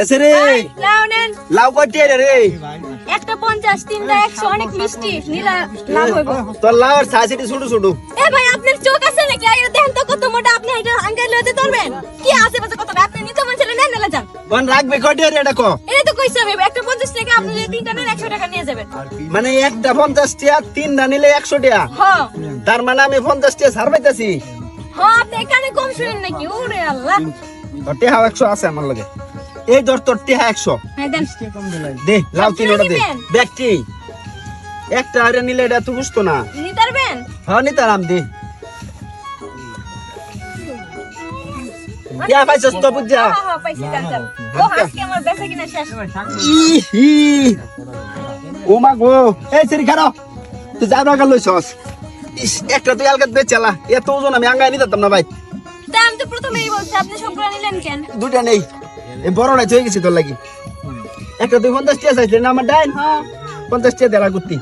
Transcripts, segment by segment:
এসে রে। লাউ নেন। লাউ কটিয়ে রে রে। একটা পঞ্চাশ তিনটা একশো অনেক মিষ্টি। নীলা লাভ হইব। তোর লাউ আর সাইসিটি ছোট ছোট। এ ভাই আপনার চোখ আছে নাকি? আইও দেখেন তো কত মোটা। আপনি এটা আঙ্গাই লইতে পারবেন কি আছে বাজে কত আপনি নিতে মন ছেলে নেন নেলা যান। কোন রাখবে কটিয়ে রে এটা কো? এটা তো কইছে আমি। একটা পঞ্চাশ টাকা আপনি যদি তিনটা নেন টাকা নিয়ে যাবেন। মানে একটা নিলে একশো টিয়া। তার মানে আমি পঞ্চাশ টিয়া ছাড় পাইতেছি। হ আপনি এখানে কম শুনেন নাকি? ওরে আল্লাহ। টিহা একশো আছে আমার লগে। এই ধর তোর টিহা একশো। হ্যাঁ দে লাউ তিন ওটা দে? ব্যক্তি একটা আরে নিলে এটা তুই বুঝতো না। হ্যাঁ নিতারাম দে। টিয়া পাইছস তো বুঝা হ্যাঁ হ্যাঁ পাইছি দেন দেন। ও আজকে আমার বেচা কিনা শেষ। ইহি ও মা গো। এই সেরি খারো তুই যাবে গেল লইছস। একটা তুই আলগাত বেচালা এত ওজন আমি আঙ্গাই নিতাম না ভাই। তা তো প্রথমেই বলছি আপনি সবগুলো নিলেন কেন? দুটা নেই। এই বড়টাই হয়ে গেছে তোর লাগি। একটা তুই পঞ্চাশ টিয়া চাইছিলি না আমার ডাইন হ্যাঁ পঞ্চাশ টিয়া দেড়া করতি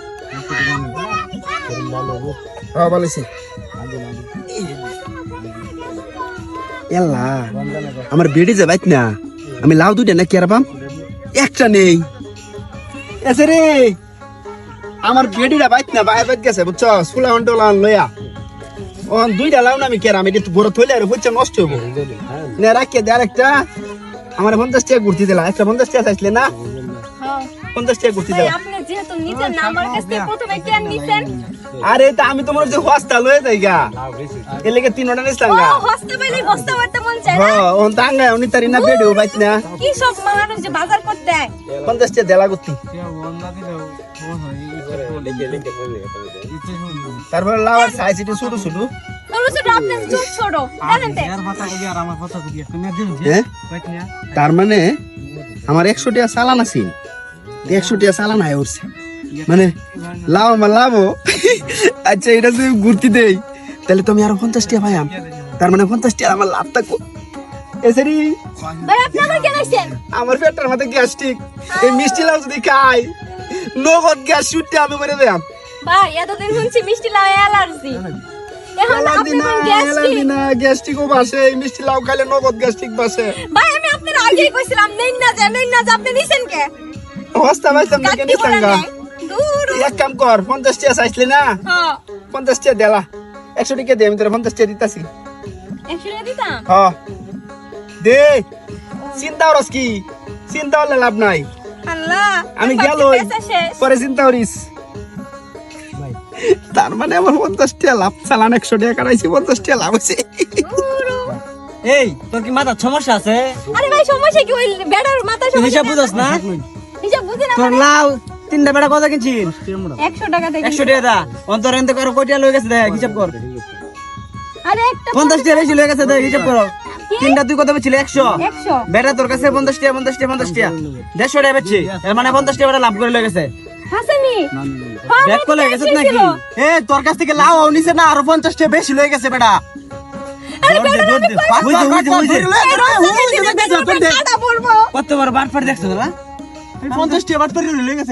হ্যাঁ বলেছি এল্লা, আমার বেড়ে যে বাইত না, আমি লাউ দুইটা না কেরা পাম? একটা নেই। এসে রে, আমার বেডিটা বাইত না বাইরে বাইত গেছে, বুঝছ? স্কুলে হন্টোলা লইয়া। ও দুইটা লাউ না আমি কেরা আমি একটু বড় থইলে আর বুঝছে নষ্ট হব নে, রাখিয়ে দে আরেকটা। আমার পঞ্চাশ টাকা ঘুরতে দিলা একটা পঞ্চাশ টাকা চাইছিলে না? হ্যাঁ। পঞ্চাশ টাকা ঘুরতে আরে তা আমি তোমার যে হস্তা লয়ে যাই গা। এর লেগে তিন ওটা নিছিলাম ও গা হস্তে পাইলে বস্তা মারতে মন চায় না? হ্যাঁ ওন উনি তারি না বাইত না। কি সব মানুষ যে বাজার করতে দেয়? পঞ্চাশ টাকা দেলা করতি। তারপরে সাইজ ছোট ছোট। হ্যাঁ? তার মানে আমার একশো টাকা চালান আছে। একশো টাকা চালান আয় উঠছে মানে লাভ আমার লাভও আচ্ছা এটা যদি ঘুরতে দেই তাহলে তুমি আরও পঞ্চাশ টাকা পাইয়াম। তার মানে পঞ্চাশ টাকা আমার লাভ কো- এসেরি আমার আমার পেটের গ্যাস্ট্রিক এই মিষ্টি লাউ যদি খাই নগদ গ্যাস ছুটতে আমি মেরে দেয়াম ভাই এতদিন শুনছি মিষ্টি লাউ অ্যালার্জি। মিষ্টি লাউ খাইলে নগদ গ্যাস্ট্রিক বাসে। ভাই আমি আপনার আগেই কইছিলাম নেই না যা নেই না যা আপনি নিছেন কে? হস্তা পাইতাম না কেন কাটি পড়া নিসাঙ্গা নেই। দূর এক কাম কর পঞ্চাশ টাকা চাইছিলি না? হ্যাঁ। টাকা দেলা। একশো টাকা দে আমি তোর পঞ্চাশ টাকা দিতাছি। একশো টাকা দিতাম? হ দে। চিন্তা করস কি? চিন্তা লাভ নাই। আল্লাহ আমি গেলই পরে চিন্তা করিস। তার মানে আমার পঞ্চাশ টাকা লাভ চালান একশো টাকা কাটাইছি পঞ্চাশ টাকা লাভ দূর। এই তোর কি মাথার সমস্যা আছে? আরে ভাই সমস্যা কি? ওই বেড়ার মাথা তুই হিসাব সমস্যা বুঝস না? হিসাব বুঝি না তোর মানে? লাউ তিনটা বেড়া কত কিনছিস? একশো টাকা থেকে একশো টাকা দা অন্তর এনতে করো কটিয়া লয়ে গেছে দেখ হিসাব কর। আরে একটা পঞ্চাশ টাকা বেশি লয়ে গেছে দেখ হিসাব করো? তিনটা তুই কত বেছিল? একশো। একশো। বেড়া তোর কাছে পঞ্চাশ টাকা পঞ্চাশ টাকা পঞ্চাশ টাকা দেড়শো টাকা বেচছি। এর মানে পঞ্চাশ টাকা বেড়া লাভ করে লয়ে গেছে। হাসেনি ব্যাগ গেছে নাকি। এ তোর কাছ থেকে লাউ নিছে না? আরও পঞ্চাশ টাকা বেশি লয়ে গেছে বেটা। আরে বেড়ার আমি কই- বুঝতে বুঝতে বুঝতে এই রমজানের দিনে বেড়ার উপরে কাঁটা পড়ব। কত বড় বাট ফাট দেখছ তোরা? পঞ্চাশ টাকা বাট লয়ে গেছে।